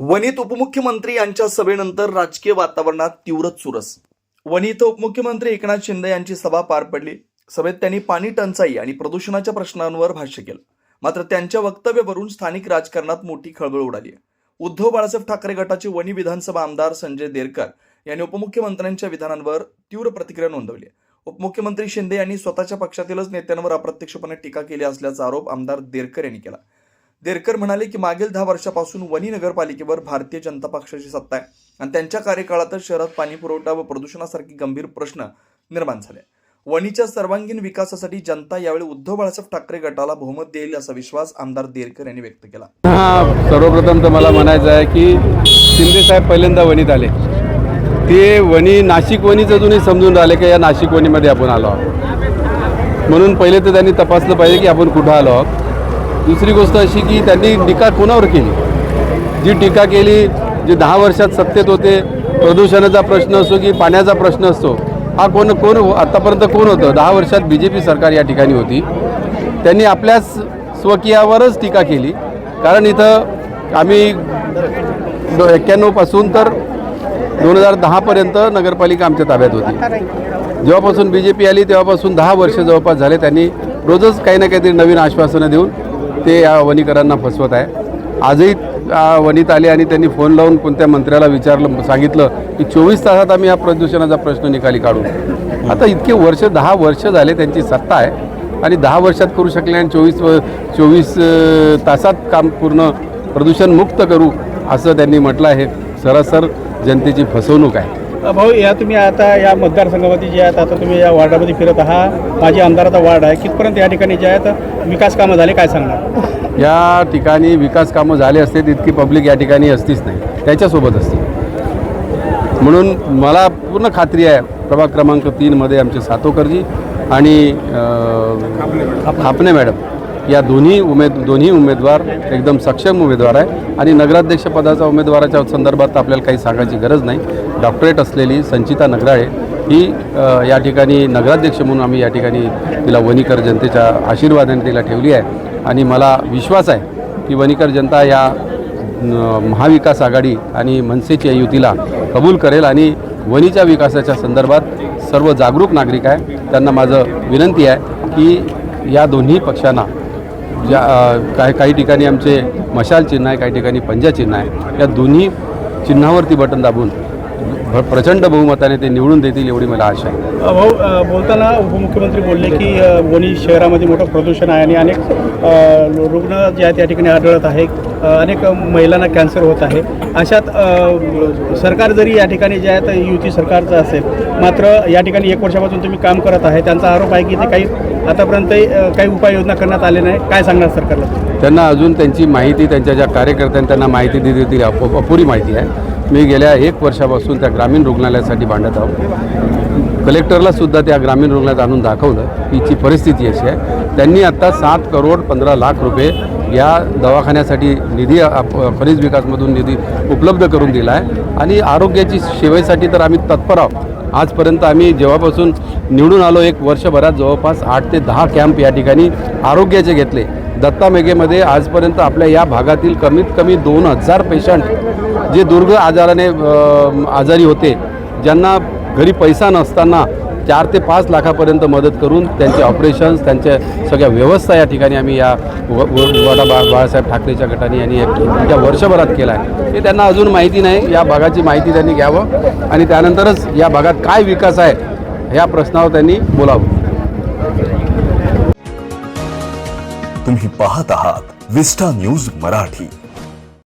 वणीत उपमुख्यमंत्री यांच्या सभेनंतर राजकीय वातावरणात तीव्र चुरस. वणीत उपमुख्यमंत्री एकनाथ शिंदे यांची सभा पार पडली. सभेत त्यांनी पाणी टंचाई आणि प्रदूषणाच्या प्रश्नांवर भाष्य केलं. मात्र त्यांच्या वक्तव्यावरून स्थानिक राजकारणात मोठी खळबळ उडाली उद्धव बाळासाहेब ठाकरे गटाचे वणी विधानसभा आमदार संजय देरकर यांनी उपमुख्यमंत्र्यांच्या विधानांवर तीव्र प्रतिक्रिया नोंदवली उपमुख्यमंत्री शिंदे यांनी स्वतःच्या पक्षातीलच नेत्यांवर अप्रत्यक्षपणे टीका केली असल्याचा आरोप आमदार देरकर यांनी केला. देरकर म्हणाले की मागील दहा वर्षापासून वणी नगरपालिकेवर भारतीय जनता पक्षाची सत्ता आहे आणि त्यांच्या कार्यकाळातच शहरात पाणी पुरवठा व प्रदूषणासारखे गंभीर प्रश्न निर्माण झाले. वणीच्या सर्वांगीण विकासासाठी जनता यावेळी उद्धव बाळासाहेब ठाकरे गटाला बहुमत देईल असा विश्वास आमदार देरकर यांनी व्यक्त केला. हा सर्वप्रथम तर मला म्हणायचं आहे की शिंदे साहेब पहिल्यांदा वणीत आले. ते वणी नाशिक वणीच अजूनही समजून राहिले की या नाशिक वणीमध्ये आपण आलो आहोत. म्हणून पहिले तर त्यांनी तपासलं पाहिजे की आपण कुठं आलो आहोत. दुसरी गोष्ट अशी की त्यांनी टीका कोणावर केली? जी टीका केली जे दहा वर्षात सत्तेत होते प्रदूषणाचा प्रश्न असो की पाण्याचा प्रश्न असतो हा कोण कोण आत्तापर्यंत कोण होतं? दहा वर्षात बी जे पी सरकार या ठिकाणी होती. त्यांनी आपल्याच स्वकीयावरच टीका केली. कारण इथं आम्ही एक्क्याण्णवपासून तर दोन हजार दहापर्यंत नगरपालिका आमच्या ताब्यात होती. जेव्हापासून बी जे पी आली तेव्हापासून दहा वर्ष जवळपास झाले. त्यांनी रोजच काही ना काहीतरी नवीन आश्वासनं देऊन ते या वनीकरांना फसवत आहे. आजही वनीत आले आणि त्यांनी फोन लावून कोणत्या मंत्र्याला विचारलं सांगितलं की चोवीस तासात आम्ही हा प्रदूषणाचा प्रश्न निकाली काढू. आता इतके वर्ष दहा वर्ष झाले त्यांची सत्ता आहे आणि दहा वर्षात करू शकले आणि चोवीस व- चोवीस तासात काम पूर्ण प्रदूषणमुक्त करू असं त्यांनी म्हटलं आहे. सरासर जनतेची फसवणूक आहे. भाऊ या तुम्ही आता या मतदारसंघामध्ये जे आहेत आता तुम्ही या वार्डामध्ये फिरत आहात. माझी आमदाराचा वार्ड आहे. कितपर्यंत या ठिकाणी जे आहेत विकास कामं झाले काय सांगणार? या ठिकाणी विकास कामं झाले असते तितकी पब्लिक या ठिकाणी असतीच नाही. त्याच्यासोबत असते. म्हणून मला पूर्ण खात्री आहे प्रभाग क्रमांक तीनमध्ये आमचे सातोकरजी आणि अ, खापणे मॅडम. या दोन्ही उमेद दोन्ही उमेदवार एकदम सक्षम उमेदवार आहे. आणि नगराध्यक्षपदाचा उमेदवाराच्या संदर्भात आपल्याला काही सांगायची गरज नाही. डॉक्टरेट असलेली संचिता नगराळे ही या ठिकाणी नगराध्यक्ष म्हणून आम्ही या ठिकाणी तिला वनीकर जनतेच्या आशीर्वादाने तिला ठेवली आहे. आणि मला विश्वास आहे की वनीकर जनता या महाविकास आघाडी आणि मनसेच्या युतीला कबूल करेल आणि वनीच्या विकासाच्या संदर्भात सर्व जागरूक नागरिक आहे. त्यांना माझं विनंती आहे की या दोन्ही पक्षांना ज्या काही काही ठिकाणी आमचे मशाल चिन्ह आहे काही ठिकाणी पंजा चिन्ह आहे या दोन्ही चिन्हावरती बटन दाबून प्रचंड बहुमताने ते निवडून देतील एवढी मला आशा आहे. भाऊ अ, बोलताना उपमुख्यमंत्री बोलले की अ, वणी शहरामध्ये मोठं प्रदूषण आहे आणि अनेक अ, रुग्ण जे आहेत या ठिकाणी आढळत आहे अ, अनेक महिलांना कॅन्सर होत आहे. अशात अ, सरकार जरी या ठिकाणी जे आहेत युती सरकारचं असेल मात्र या ठिकाणी एक वर्षापासून तुम्ही काम करत आहे त्यांचा आरोप आहे की ते काही आतापर्यंत अ, काही उपाययोजना करण्यात आले नाही. काय सांगणार सरकारला? त्यांना अजून त्यांची माहिती त्यांच्या ज्या कार्यकर्त्यांनी त्यांना माहिती दिली होती अप अपुरी माहिती आहे. मी गेल्या एक वर्षापासून त्या ग्रामीण रुग्णालयासाठी भांडत आहोत. कलेक्टरला सुद्धा त्या ग्रामीण रुग्णालयात आणून दाखवलं. की हिची परिस्थिती अशी आहे. त्यांनी आत्ता सात करोड पंधरा लाख रुपये या दवाखान्यासाठी निधी खनिज विकासमधून निधी उपलब्ध करून दिला आहे. आणि आरोग्याची सेवेसाठी तर आम्ही तत्पर आहोत. आजपर्यंत आम्ही जेव्हापासून निवडून आलो एक वर्षभरात जवळपास आठ ते दहा कॅम्प या ठिकाणी आरोग्याचे घेतले. दत्ता मेघेमध्ये आजपर्यंत आपल्या या भागातील कमीत कमी दोन हजार पेशंट जे दुर्ग आजाराने आजारी होते ज्यांना घरी पैसा नसताना चार ते पाच लाखापर्यंत मदत करून त्यांचे ऑपरेशन्स त्यांच्या सगळ्या व्यवस्था या ठिकाणी आम्ही या वडा बा बाळासाहेब ठाकरेच्या गटाने यांनी एक- या वर्षभरात केला आहे. हे त्यांना अजून माहिती नाही या भागाची माहिती त्यांनी घ्यावं आणि त्यानंतरच या भागात काय विकास आहे या प्रश्नावर त्यांनी बोलावं. तुम्ही पाहत आहात विस्टा न्यूज मराठी.